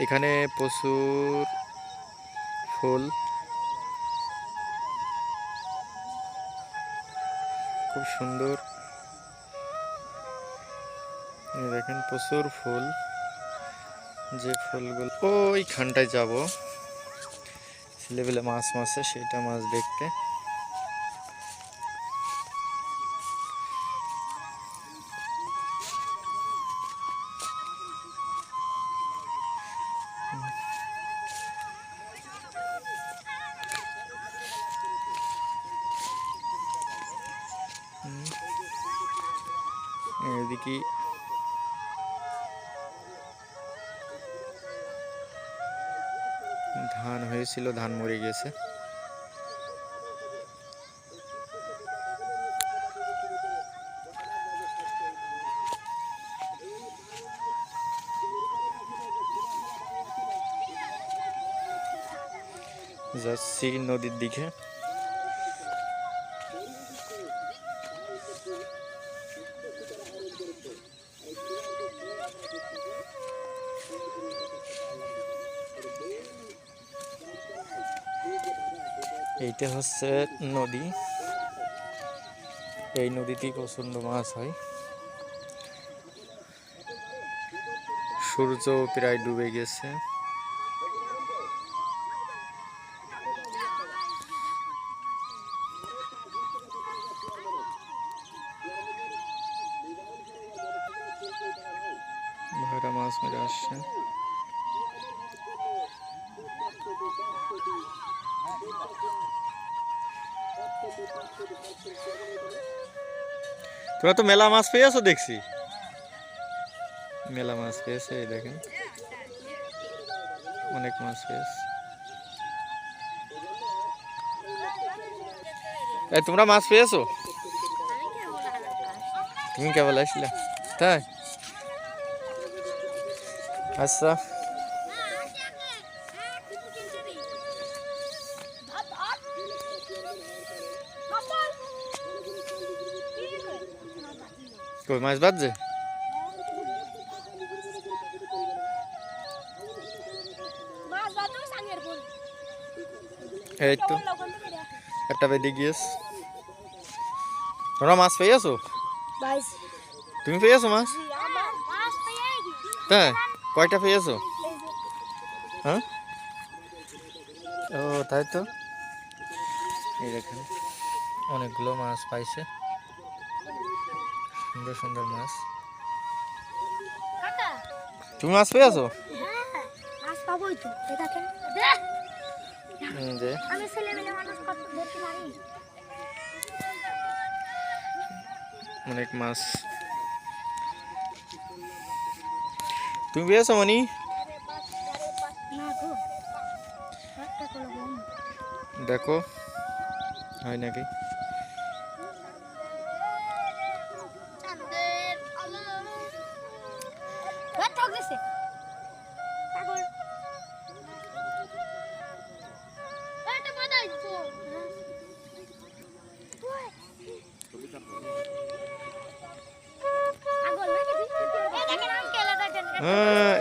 এখানে প্রচুর ফুল। খুব সুন্দর। দেখেন, প্রচুর ফুল। যে ফুলগুলো ওইখানটায় যাব। ছেলেবেলে মাছ মাছে সেটা মাছ দেখতে। এদিকে ধান হয়েছিল ধান মরে গেছে। যাচ্ছি নদীর দিকে। এইটা হচ্ছে নদী। এই নদীতেই প্রচণ্ড মাছ হয়। সূর্য প্রায় ডুবে গেছে। ভাইরা মাছ মেরে আসছে। তোরা তো মেলা মাছ পেয়েছ দেখছি। মেলা মাছ পেয়েছে, এই দেখেন। অনেক মাছ পেয়েছে। তোমরা মাছ পেয়েছ? তুমি কেবল আসলে। তাই? আচ্ছা। কই মাছ বাজছে? এই তো। একটা বেঁধে গিয়েছ। তোমরা মাছ পেয়েছ তুমি পেয়েছ মাছ? তাই কয়টা পেয়েছ হ্যাঁ? ও তাই তো। এই দেখেন অনেকগুলো মাছ পাইছে। সুন্দর সুন্দর মাছ। তুমি মাছ পেয়েছ? হুম, যে আমি ছেলেমেলে মানুষ কত ধরতে পারি অনেক মাছ। তুমি পেয়েছ মনি দেখো হয় নাকি?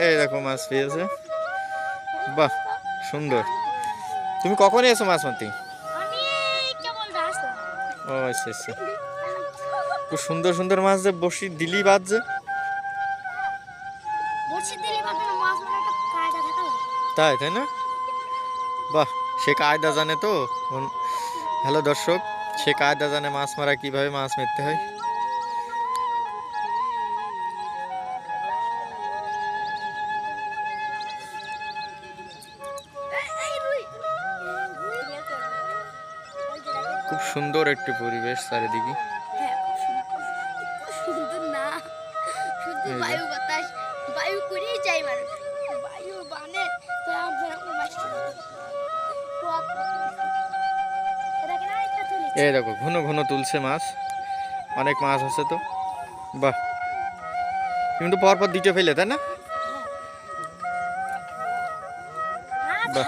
এই দেখো মাছ পেয়েছে। বাহ সুন্দর। তুমি কখন এসো মাছ মারতে? ও আচ্ছা আচ্ছা। খুব সুন্দর সুন্দর মাছ যে বসি দিলি বাদ যে। মানে। তাই তাই না? বাহ সে কায়দা জানে তো। হ্যালো দর্শক সে কায়দা জানে মাছ মারা কীভাবে মাছ মারতে হয়। খুব সুন্দর একটি পরিবেশ চারিদিকে। হ্যাঁ, খুব সুন্দর। খুব সুন্দর না। শুধু এই বায়ু বাতাস। বায়ু করেই যায় মানুষ। বায়ু বানে তো আমরা মাছ এই দেখো ঘন ঘন তুলছে মাছ। অনেক মাছ আছে তো। বাহ। কিন্তু পরপর দিতে ফেলে তাই না? বাহ।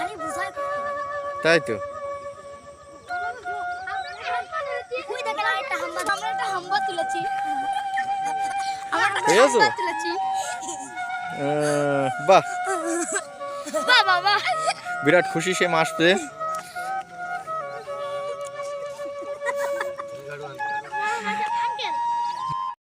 তাই তো। তুলেছি। বাহ। বিরাট খুশি সে পেয়ে